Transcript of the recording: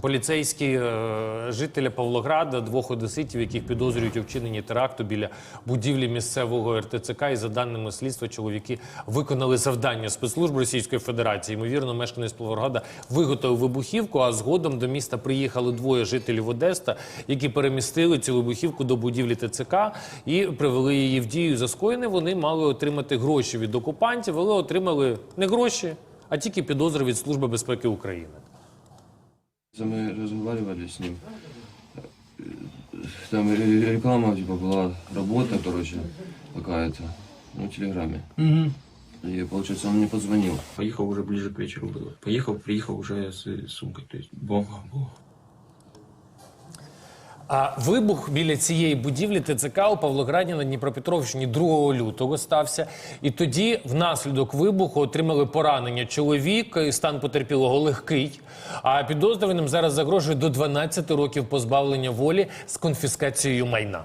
Поліцейські е, жителя Павлограда, двох одеситів, яких підозрюють у вчиненні теракту біля будівлі місцевого РТЦК. І за даними слідства, чоловіки виконали завдання спецслужб Російської Федерації. Ймовірно, мешканець Павлограда виготовив вибухівку. А згодом до міста приїхали двоє жителів Одеста, які перемістили цю вибухівку до будівлі ТЦК і привели її в дію. За скоєне вони мали отримати гроші від окупантів, але отримали не гроші, а тільки підозри від Служби безпеки України. Мы разговаривали с ним. Там ре- реклама типа была, работа, короче, какая-то, ну, в Телеграме. И, получается, он мне позвонил. Поехал уже ближе к вечеру было. Поехал, приехал уже с э, сумкой. То есть бомба была. А вибух біля цієї будівлі ТЦК у Павлограді на Дніпропетровщині 2 лютого стався. І тоді, внаслідок вибуху, отримали поранення чоловік. Стан потерпілого легкий. А підозрюваним зараз загрожує до 12 років позбавлення волі з конфіскацією майна.